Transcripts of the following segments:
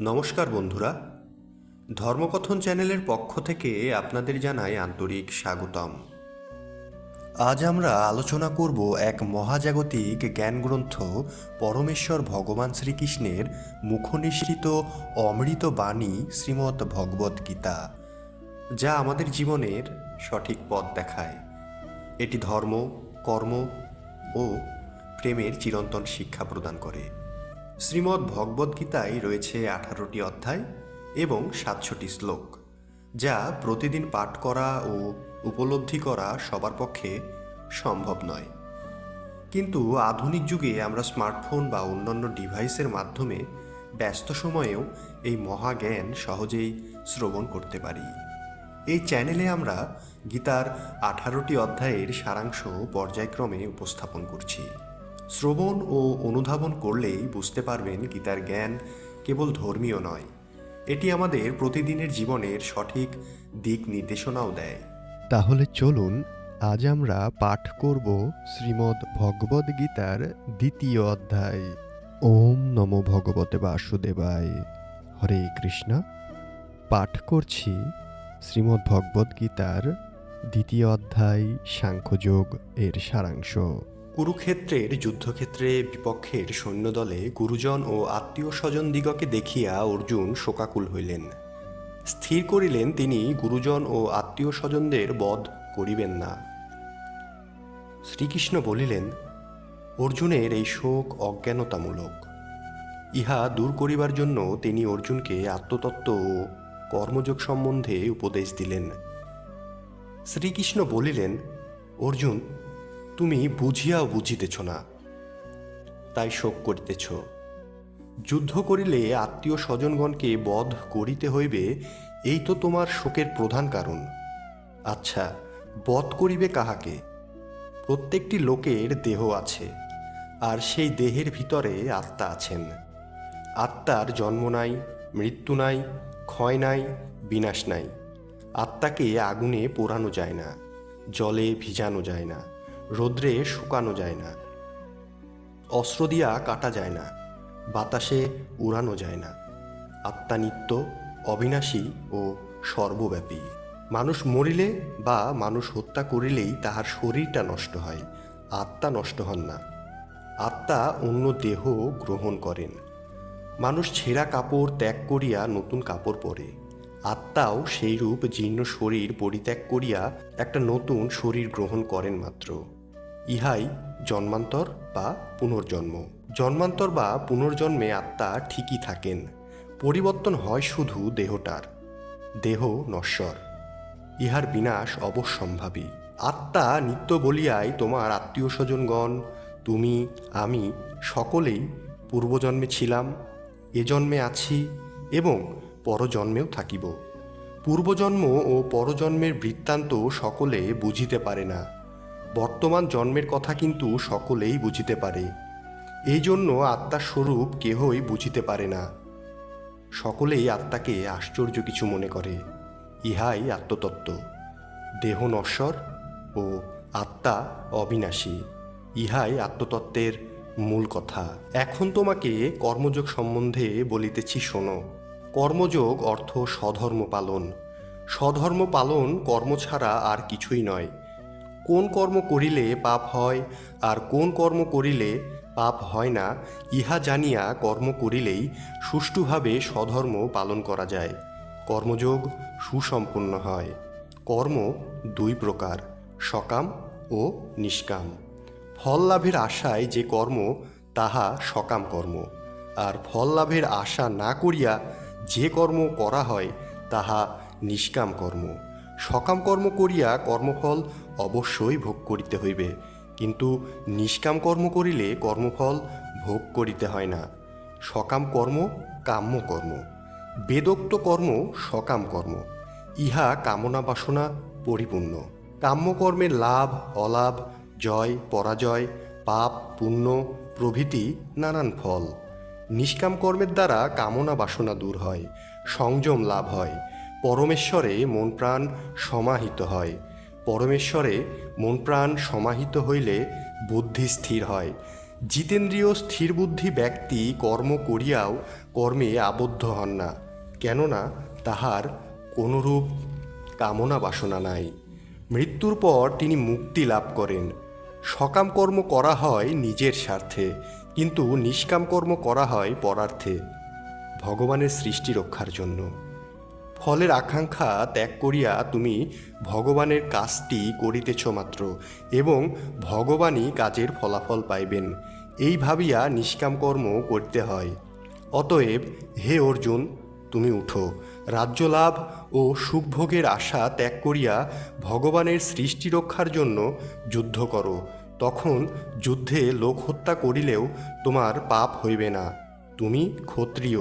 নমস্কার বন্ধুরা। ধর্মকথন চ্যানেলের পক্ষ থেকে আপনাদের জানাই আন্তরিক স্বাগতম। আজ আমরা আলোচনা করব এক মহাজাগতিক জ্ঞানগ্রন্থ পরমেশ্বর ভগবান শ্রীকৃষ্ণের মুখনিসৃত অমৃত বাণী শ্রীমদ্ ভগবদ্ গীতা, যা আমাদের জীবনের সঠিক পথ দেখায়। এটি ধর্ম, কর্ম ও প্রেমের চিরন্তন শিক্ষা প্রদান করে। শ্রীমদ্ ভগবদ্গীতায় রয়েছে আঠারোটি অধ্যায় এবং সাতশোটি শ্লোক, যা প্রতিদিন পাঠ করা ও উপলব্ধি করা সবার পক্ষে সম্ভব নয়। কিন্তু আধুনিক যুগে আমরা স্মার্টফোন বা অন্যান্য ডিভাইসের মাধ্যমে ব্যস্ত সময়েও এই মহাজ্ঞান সহজেই শ্রবণ করতে পারি। এই চ্যানেলে আমরা গীতার আঠারোটি অধ্যায়ের সারাংশ পর্যায়ক্রমে উপস্থাপন করছি। শ্রবণ ও অনুধাবন করলেই বুঝতে পারবেন গীতার জ্ঞান কেবল ধর্মীয় নয়। এটি আমাদের প্রতিদিনের জীবনের সঠিক দিক নির্দেশনাও দেয়। তাহলে চলুন আজ আমরা পাঠ করব শ্রীমদ্ ভগবদ গীতার দ্বিতীয় অধ্যায়। ওম নম ভগবতে বাসুদেবায়। হরে কৃষ্ণ। পাঠ করছি শ্রীমদ্ ভগবদ গীতার দ্বিতীয় অধ্যায় সাংখ্যযোগ এর সারাংশ। কুরুক্ষেত্রের, যুদ্ধক্ষেত্রে বিপক্ষের সৈন্যদলে গুরুজন ও আত্মীয় স্বজন দিগকে দেখিয়া অর্জুন শোকাকুল হইলেন। স্থির করিলেন তিনি, গুরুজন ও আত্মীয় স্বজনদের বধ করিবেন না। শ্রীকৃষ্ণ বলিলেন, অর্জুনের এই শোক অজ্ঞানতামূলক। ইহা দূর করিবার জন্য তিনি অর্জুনকে আত্মতত্ত্ব ও কর্মযোগ সম্বন্ধে উপদেশ দিলেন। শ্রীকৃষ্ণ বলিলেন, অর্জুন তুমি বুঝিয়াও বুঝিতেছ না। তাই শোক করিতেছ। যুদ্ধ করিলে আত্মীয় স্বজনগণকে বধ করিতে হইবে, এই তো তোমার শোকের প্রধান কারণ। আচ্ছা বধ করিবে কাহাকে? প্রত্যেকটি লোকের দেহ আছে, আর সেই দেহের ভিতরে আত্মা আছেন। আত্মার জন্ম নাই, মৃত্যু নাই, ক্ষয় নাই, বিনাশ নাই। আত্মাকে আগুনে পোড়ানো যায় না, জলে ভিজানো যায় না। রোদ্রে শুকানো যায় না। অস্ত্র দিয়া কাটা যায় না। বাতাসে উড়ানো যায় না। আত্মা নিত্য অবিনাশী ও সর্বব্যাপী। মানুষ মরিলে বা মানুষ হত্যা করিলেই তাহার শরীরটা নষ্ট হয়, আত্মা নষ্ট হন না। আত্মা অন্য দেহ গ্রহণ করেন। মানুষ ছেঁড়া কাপড় ত্যাগ করিয়া নতুন কাপড় পরে। আত্মাও সেইরূপ জীর্ণ শরীর পরিত্যাগ করিয়া একটা নতুন শরীর গ্রহণ করেন মাত্র। ইহাই জন্মান্তর বা পুনর্জন্ম। জন্মান্তর বা পুনর্জন্মে আত্মা ঠিকই থাকেন। পরিবর্তন হয় শুধু দেহটার। দেহ নশ্বর। ইহার বিনাশ অবশ্যম্ভাবী। আত্মা নিত্য বলিয়াই তোমার আত্মীয় স্বজনগণ তুমি, আমি সকলেই পূর্বজন্মে ছিলাম, এ জন্মে আছি এবং পরজন্মেও থাকিব। পূর্বজন্ম ও পরজন্মের বৃত্তান্ত সকলে বুঝিতে পারে না। বর্তমান জন্মের কথা কিন্তু সকলেই বুঝিতে পারে। এই জন্য আত্মার স্বরূপ কেহই বুঝিতে পারে না। সকলেই আত্মাকে আশ্চর্য কিছু মনে করে, ইহাই আত্মতত্ত্ব। দেহ নশ্বর ও আত্মা অবিনাশী, ইহাই আত্মতত্ত্বের মূল কথা। এখন তোমাকে কর্মযোগ সম্বন্ধে বলিতেছি শোনো। কর্মযোগ অর্থ স্বধর্ম পালন। স্বধর্ম পালন কর্ম ছাড়া আর কিছুই নয়। কোন কর্ম করিলে পাপ হয় আর কোন কর্ম করিলে পাপ হয় না, ইহা জানিয়া কর্ম করিলেই সুষ্ঠুভাবে স্বধর্ম পালন করা যায়। কর্মযোগ সুসম্পন্ন হয়। কর্ম দুই প্রকার, সকাম ও নিষ্কাম। ফল লাভের আশায় যে কর্ম, তাহা সকাম কর্ম। আর ফল লাভের আশা না করিয়া যে কর্ম করা হয়, তাহা নিষ্কাম কর্ম। সকাম কর্ম করিয়া কর্মফল অবশ্যই ভোগ করিতে হইবে, কিন্তু নিষ্কাম কর্ম করিলে কর্মফল ভোগ করিতে হয় না। সকাম কর্ম, কাম্য কর্ম। বেদোক্ত কর্ম, সকাম কর্ম। ইহা কামনা বাসনা পরিপূর্ণ। কাম্যকর্মের লাভ, অলাভ, জয়, পরাজয়, পাপ, পুণ্য, প্রভৃতি নানান ফল। নিষ্কাম কর্মের দ্বারা কামনা বাসনা দূর হয়, সংযম লাভ হয়। পরমেশ্বরে মন প্রাণ সমাহিত হয়। পরমেশ্বরে মন প্রাণ সমাহিত হইলে বুদ্ধি স্থির হয়। জিতেন্দ্রীয় স্থির বুদ্ধি ব্যক্তি কর্ম করিয়াও কর্মে আবদ্ধ হন না, কেননা তাহার কোনরূপ কামনা বাসনা নাই। মৃত্যুর পর তিনি মুক্তি লাভ করেন। সকাম কর্ম করা হয় নিজের স্বার্থে, কিন্তু নিষ্কাম কর্ম করা হয় পরার্থে, ভগবানের সৃষ্টি রক্ষার জন্য। ফলের আকাঙ্ক্ষা ত্যাগ করিয়া তুমি ভগবানের কাজটি করিতেছ মাত্র এবং ভগবানই কাজের ফলাফল পাইবেন। এই ভাবিয়া নিষ্কাম কর্ম করতে হয়। অতএব, হে অর্জুন, তুমি উঠো। রাজ্য লাভ ও সুখভোগের আশা ত্যাগ করিয়া ভগবানের সৃষ্টি রক্ষার জন্য যুদ্ধ করো। তখন যুদ্ধে লোক হত্যা করিলেও তোমার পাপ হইবে না। তুমি ক্ষত্রিয়।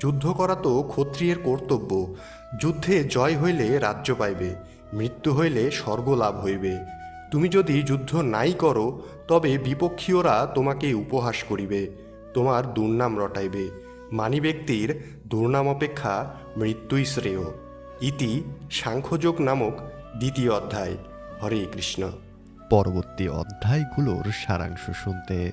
যুদ্ধ করা তো ক্ষত্রিয়ের কর্তব্য। যুদ্ধে জয় হইলে রাজ্য পাইবে, মৃত্যু হইলে স্বর্গ লাভ হইবে। তুমি যদি যুদ্ধ নাই করো, তবে বিপক্ষীয়রা তোমাকে উপহাস করিবে, তোমার দুর্নাম রটাইবে। মানি ব্যক্তির দুর্নাম অপেক্ষা মৃত্যুই শ্রেয়। ইতি সাংখ্যযোগ নামক দ্বিতীয় অধ্যায়। হরে কৃষ্ণ। পরবর্তী অধ্যায়গুলোর সারাংশ শুনতে